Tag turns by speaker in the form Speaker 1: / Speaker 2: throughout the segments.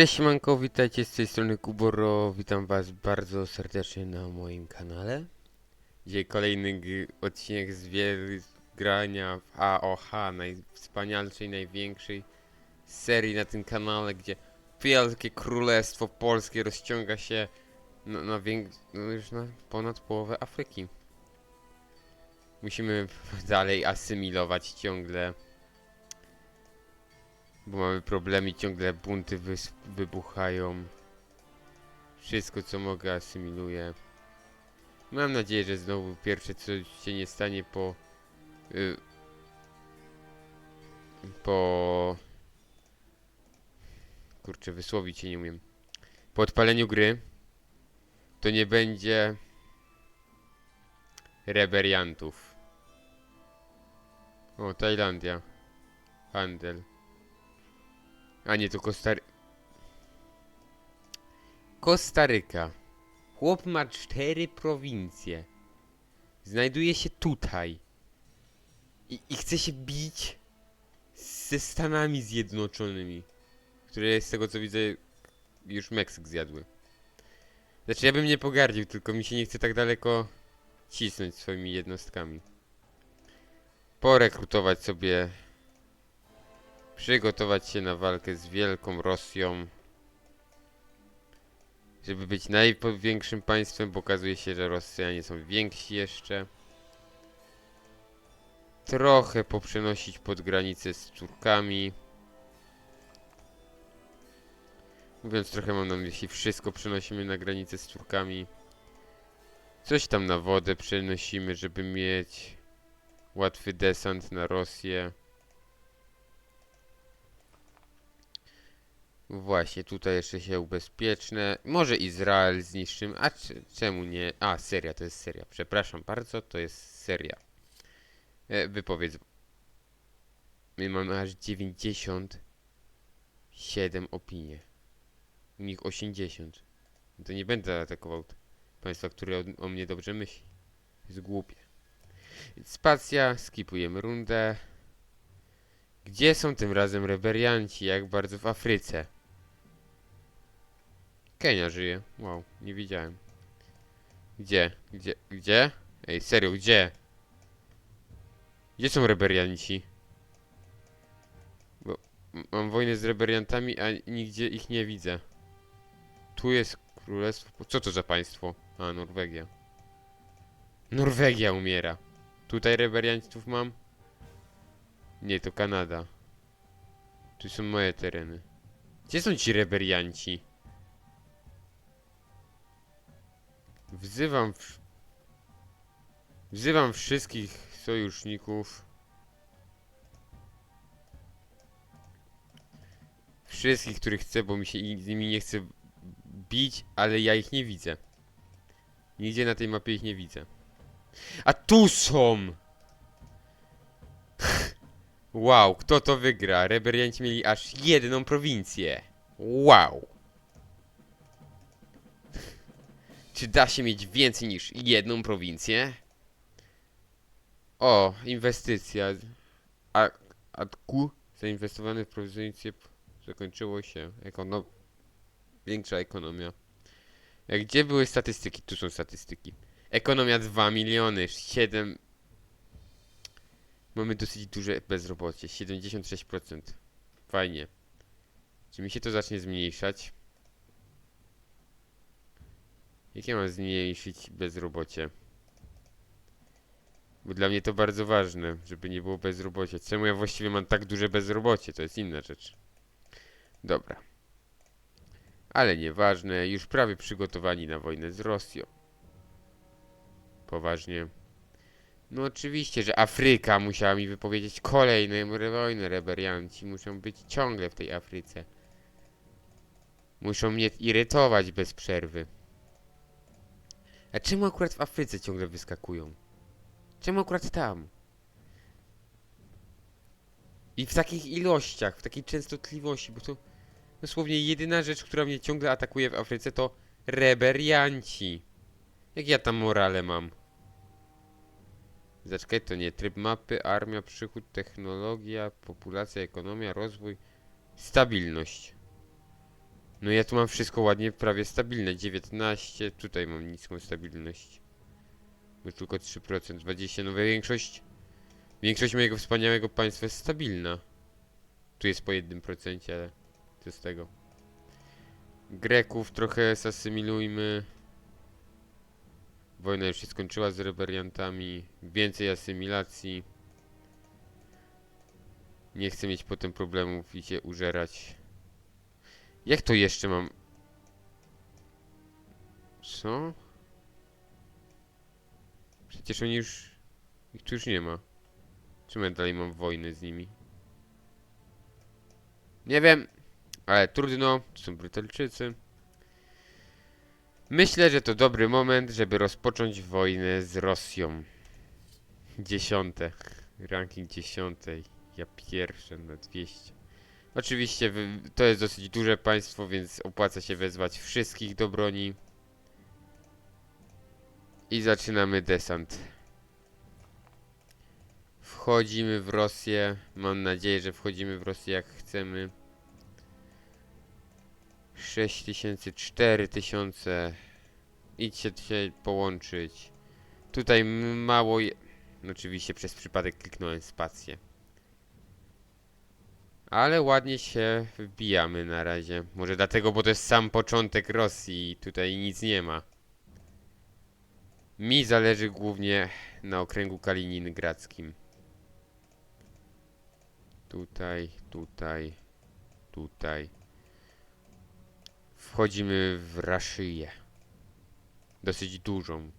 Speaker 1: Cześć manko, witajcie z tej strony Kuboro, witam was bardzo serdecznie na moim kanale. Dzisiaj kolejny odcinek z grania w AOH, najwspanialszej, największej serii na tym kanale, gdzie wielkie królestwo polskie rozciąga się na, na, no już na ponad połowę Afryki. Musimy dalej asymilować ciągle bo mamy problemy, ciągle bunty wybuchają. Wszystko co mogę asymiluję. Mam nadzieję, że znowu pierwsze co się nie stanie po... Y, po... Kurczę, wysłowić się nie umiem. Po odpaleniu gry to nie będzie reberiantów. O, Tajlandia. Handel. A nie, to Kostary... Kostaryka. Chłop ma cztery prowincje. Znajduje się tutaj. I, I chce się bić ze Stanami Zjednoczonymi. Które z tego co widzę już Meksyk zjadły. Znaczy ja bym nie pogardził, tylko mi się nie chce tak daleko cisnąć swoimi jednostkami. Porekrutować sobie przygotować się na walkę z Wielką Rosją. Żeby być największym państwem, bo okazuje się, że Rosjanie są więksi jeszcze. Trochę poprzenosić pod granicę z Turkami. Mówiąc trochę mam na myśli, wszystko przenosimy na granicę z Turkami. Coś tam na wodę przenosimy, żeby mieć łatwy desant na Rosję. Właśnie, tutaj jeszcze się ubezpieczne. Może Izrael zniszczymy, a czemu nie? A, seria, to jest seria. Przepraszam bardzo, to jest seria. E, wypowiedz. My mamy aż 97 opinie. U nich 80. To nie będę atakował państwa, które o, o mnie dobrze myśli. Jest głupie. Spacja, skipujemy rundę. Gdzie są tym razem rebelianci? Jak bardzo w Afryce? Kenia żyje. Wow, nie widziałem. Gdzie? Gdzie? Gdzie? Ej, serio, gdzie? Gdzie są rebelianci? Bo mam wojnę z rebeliantami, a nigdzie ich nie widzę. Tu jest królestwo. Co to za państwo? A, Norwegia. Norwegia umiera. Tutaj rebeliantów mam? Nie, to Kanada. Tu są moje tereny. Gdzie są ci rebelianci? Wzywam. W... Wzywam wszystkich sojuszników. Wszystkich, których chcę, bo mi się z nimi nie chce bić, ale ja ich nie widzę. Nigdzie na tej mapie ich nie widzę. A tu są! Wow, kto to wygra? Rebelianci mieli aż jedną prowincję. Wow. Czy da się mieć więcej niż jedną prowincję? O, inwestycja. A, ADQ zainwestowany w prowincję zakończyło się. Ekono... Większa ekonomia. A Gdzie były statystyki? Tu są statystyki. Ekonomia 2 miliony, 7... Mamy dosyć duże bezrobocie, 76%. Fajnie. Czy mi się to zacznie zmniejszać? Jakie mam zmniejszyć bezrobocie? Bo dla mnie to bardzo ważne, żeby nie było bezrobocia. Czemu ja właściwie mam tak duże bezrobocie? To jest inna rzecz. Dobra. Ale nieważne, już prawie przygotowani na wojnę z Rosją. Poważnie. No oczywiście, że Afryka musiała mi wypowiedzieć kolejną wojnę. Rebelianci muszą być ciągle w tej Afryce. Muszą mnie irytować bez przerwy. A czemu akurat w Afryce ciągle wyskakują? Czemu akurat tam? I w takich ilościach, w takiej częstotliwości, bo to dosłownie jedyna rzecz, która mnie ciągle atakuje w Afryce to rebelianci. Jak ja tam morale mam? Zaczekaj, to nie. Tryb mapy, armia, przychód, technologia, populacja, ekonomia, rozwój, stabilność. No ja tu mam wszystko ładnie, prawie stabilne. 19, tutaj mam niską stabilność. Bo tylko 3%, 20, no większość... Większość mojego wspaniałego państwa jest stabilna. Tu jest po 1%, ale co z tego. Greków trochę zasymilujmy. Wojna już się skończyła z rebeliantami. Więcej asymilacji. Nie chcę mieć potem problemów i się użerać. Jak to jeszcze mam? Co? Przecież oni już... Ich tu już nie ma. Czemu ja dalej mam wojnę z nimi? Nie wiem, ale trudno, to są Brytyjczycy. Myślę, że to dobry moment, żeby rozpocząć wojnę z Rosją. Dziesiąte. Ranking dziesiątej. Ja pierwszy na 200. Oczywiście to jest dosyć duże państwo, więc opłaca się wezwać wszystkich do broni. I zaczynamy desant. Wchodzimy w Rosję. Mam nadzieję, że wchodzimy w Rosję jak chcemy. 6000, 4000. Idźcie się połączyć. Tutaj mało. Je... Oczywiście przez przypadek kliknąłem spację. Ale ładnie się wbijamy na razie. Może dlatego, bo to jest sam początek Rosji i tutaj nic nie ma. Mi zależy głównie na okręgu kaliningradzkim. Tutaj, tutaj, tutaj. Wchodzimy w Raszyję. Dosyć dużą.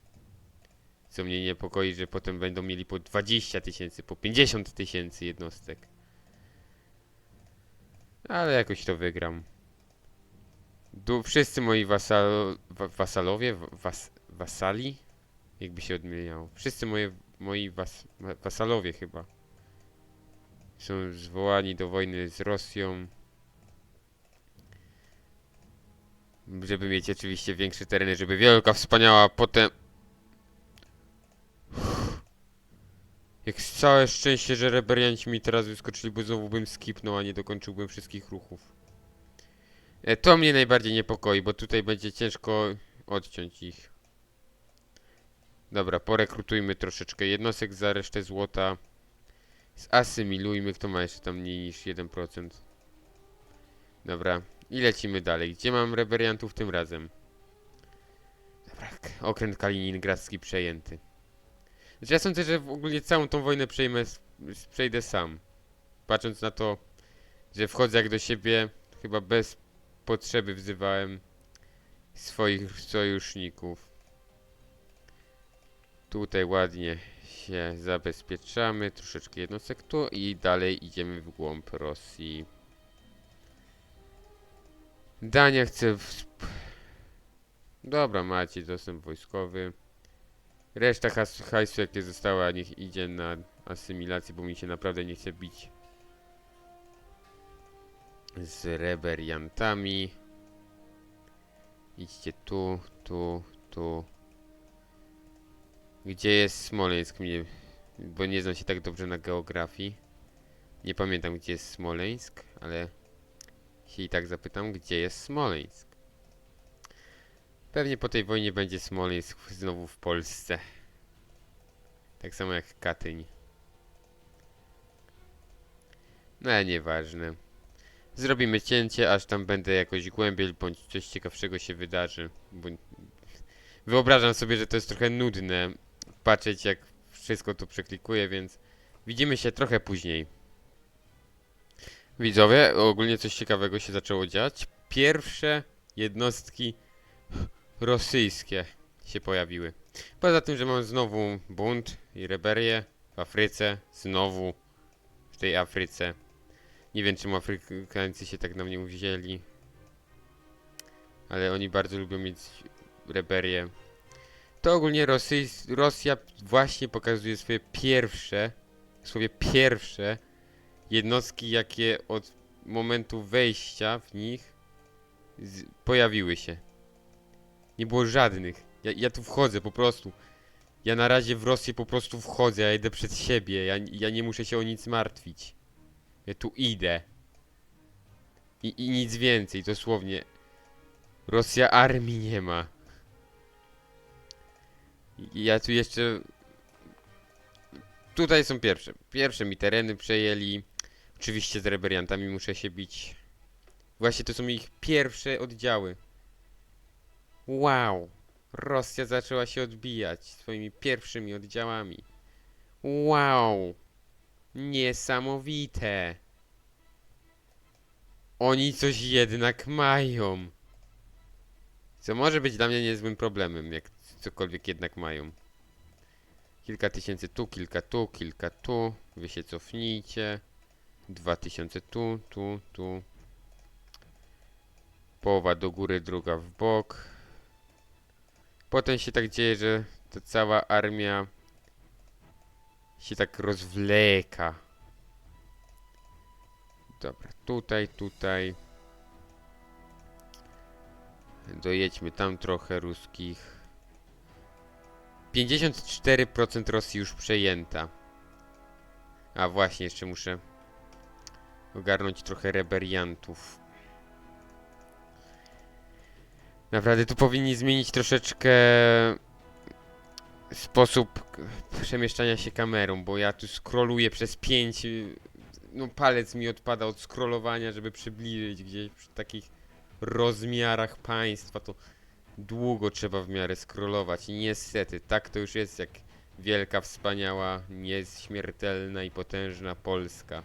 Speaker 1: Co mnie niepokoi, że potem będą mieli po 20 tysięcy, po 50 tysięcy jednostek. Ale jakoś to wygram. Du wszyscy moi wa wasalowie, wa- was wasali? Jakby się odmieniało. Wszyscy moje, moi was wa- wasalowie chyba. Są zwołani do wojny z Rosją. Żeby mieć oczywiście większe tereny, żeby wielka, wspaniała, potem... Jak całe szczęście, że rebelianci mi teraz wyskoczyli, bo znowu bym skipnął, a nie dokończyłbym wszystkich ruchów. E, to mnie najbardziej niepokoi, bo tutaj będzie ciężko odciąć ich. Dobra, porekrutujmy troszeczkę jednostek za resztę złota. Zasymilujmy, kto ma jeszcze tam mniej niż 1%. Dobra, i lecimy dalej. Gdzie mam rebeliantów tym razem? Dobra, okręt kaliningradzki przejęty. Znaczy ja sądzę, że w ogóle całą tą wojnę przejmę, przejdę sam. Patrząc na to, że wchodzę jak do siebie, chyba bez potrzeby wzywałem swoich sojuszników. Tutaj ładnie się zabezpieczamy, troszeczkę jednostek tu i dalej idziemy w głąb Rosji. Dania chce... W... Dobra, macie dostęp wojskowy. Reszta has- hajsu jakie została, niech idzie na asymilację, bo mi się naprawdę nie chce bić z rebeliantami. Idźcie tu, tu, tu. Gdzie jest Smoleńsk? Mnie, bo nie znam się tak dobrze na geografii. Nie pamiętam gdzie jest Smoleńsk, ale się i tak zapytam, gdzie jest Smoleńsk. Pewnie po tej wojnie będzie Smoleńsk znowu w Polsce. Tak samo jak Katyń. No ale nieważne. Zrobimy cięcie, aż tam będę jakoś głębiej, bądź coś ciekawszego się wydarzy. Wyobrażam sobie, że to jest trochę nudne patrzeć jak wszystko tu przeklikuję, więc widzimy się trochę później. Widzowie, ogólnie coś ciekawego się zaczęło dziać. Pierwsze jednostki rosyjskie się pojawiły. Poza tym, że mam znowu bunt i rebelię w Afryce, znowu w tej Afryce. Nie wiem, czemu Afrykańcy się tak na mnie uwzięli. Ale oni bardzo lubią mieć rebelię. To ogólnie Rosja właśnie pokazuje swoje pierwsze, swoje pierwsze jednostki, jakie od momentu wejścia w nich pojawiły się. Nie było żadnych. Ja, ja tu wchodzę po prostu. Ja na razie w Rosję po prostu wchodzę, ja idę przed siebie, ja, ja nie muszę się o nic martwić. Ja tu idę. I, I nic więcej, dosłownie. Rosja armii nie ma. Ja tu jeszcze... Tutaj są pierwsze. Pierwsze mi tereny przejęli. Oczywiście z rebeliantami muszę się bić. Właśnie to są ich pierwsze oddziały. Wow! Rosja zaczęła się odbijać swoimi pierwszymi oddziałami. Wow! Niesamowite! Oni coś jednak mają. Co może być dla mnie niezłym problemem, jak cokolwiek jednak mają. Kilka tysięcy tu, kilka tu, kilka tu. Wy się cofnijcie. Dwa tysiące tu, tu, tu. Połowa do góry, druga w bok. Potem się tak dzieje, że ta cała armia się tak rozwleka. Dobra, tutaj, tutaj. Dojedźmy tam trochę ruskich. 54% Rosji już przejęta. A właśnie, jeszcze muszę ogarnąć trochę rebeliantów. Naprawdę tu powinni zmienić troszeczkę sposób przemieszczania się kamerą, bo ja tu scrolluję przez 5 no palec mi odpada od scrollowania, żeby przybliżyć gdzieś przy takich rozmiarach państwa, to długo trzeba w miarę scrollować i niestety tak to już jest jak wielka, wspaniała, nieśmiertelna i potężna Polska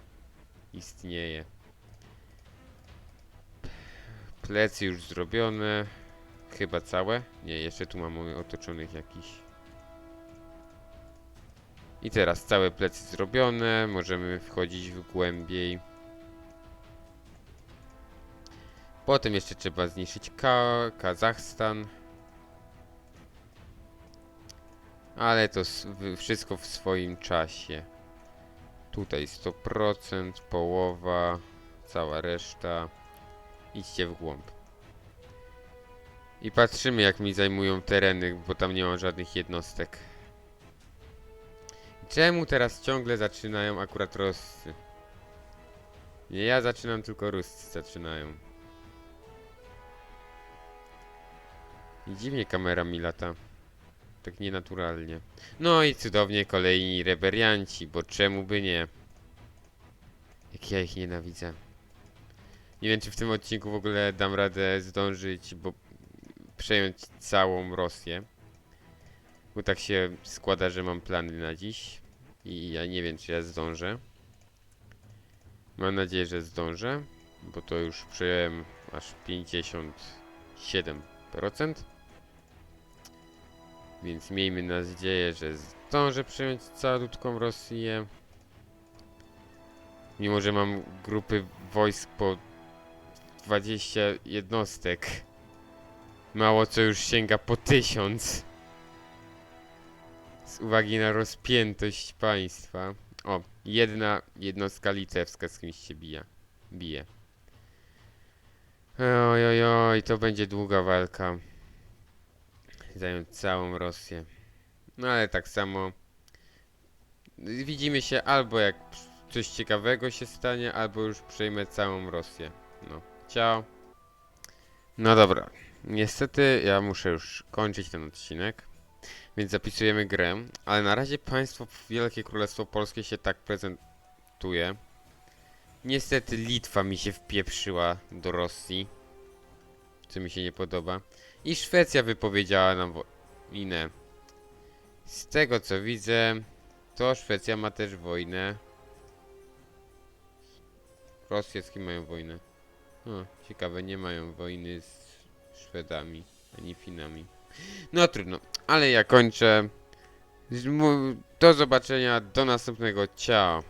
Speaker 1: istnieje. Plecy już zrobione. Chyba całe? Nie, jeszcze tu mamy otoczonych jakiś. I teraz całe plecy zrobione, możemy wchodzić w głębiej. Potem jeszcze trzeba zniszczyć Ka Kazachstan. Ale to wszystko w swoim czasie. Tutaj 100%, połowa, cała reszta. Idźcie w głąb. I patrzymy jak mi zajmują tereny, bo tam nie mam żadnych jednostek. Czemu teraz ciągle zaczynają akurat Roscy? Nie ja zaczynam, tylko Ruscy zaczynają. Dziwnie kamera mi lata. Tak nienaturalnie. No i cudownie kolejni reberianci, bo czemu by nie? Jak ja ich nienawidzę. Nie wiem, czy w tym odcinku w ogóle dam radę zdążyć, bo przejąć całą Rosję. Bo tak się składa, że mam plany na dziś. I ja nie wiem, czy ja zdążę. Mam nadzieję, że zdążę, bo to już przejąłem aż 57%. Więc miejmy nadzieję, że zdążę przejąć całutką Rosję. Mimo, że mam grupy wojsk po 20 jednostek. Mało co już sięga po 1000. Z uwagi na rozpiętość państwa. O, jedna jednostka litewska z kimś się bija. Bije. Oj, oj, oj, to będzie długa walka. Zająć całą Rosję. No ale tak samo. Widzimy się albo jak coś ciekawego się stanie, albo już przejmę całą Rosję. No, ciao. No dobra. Niestety ja muszę już kończyć ten odcinek. Więc zapisujemy grę, ale na razie państwo Wielkie Królestwo Polskie się tak prezentuje. Niestety Litwa mi się wpieprzyła do Rosji, co mi się nie podoba. I Szwecja wypowiedziała nam wojnę. Z tego co widzę, to Szwecja ma też wojnę. Rosja mają wojnę? O, ciekawe, nie mają wojny z Szwedami, ani Finami. No trudno, ale ja kończę. Do zobaczenia, do następnego, ciao.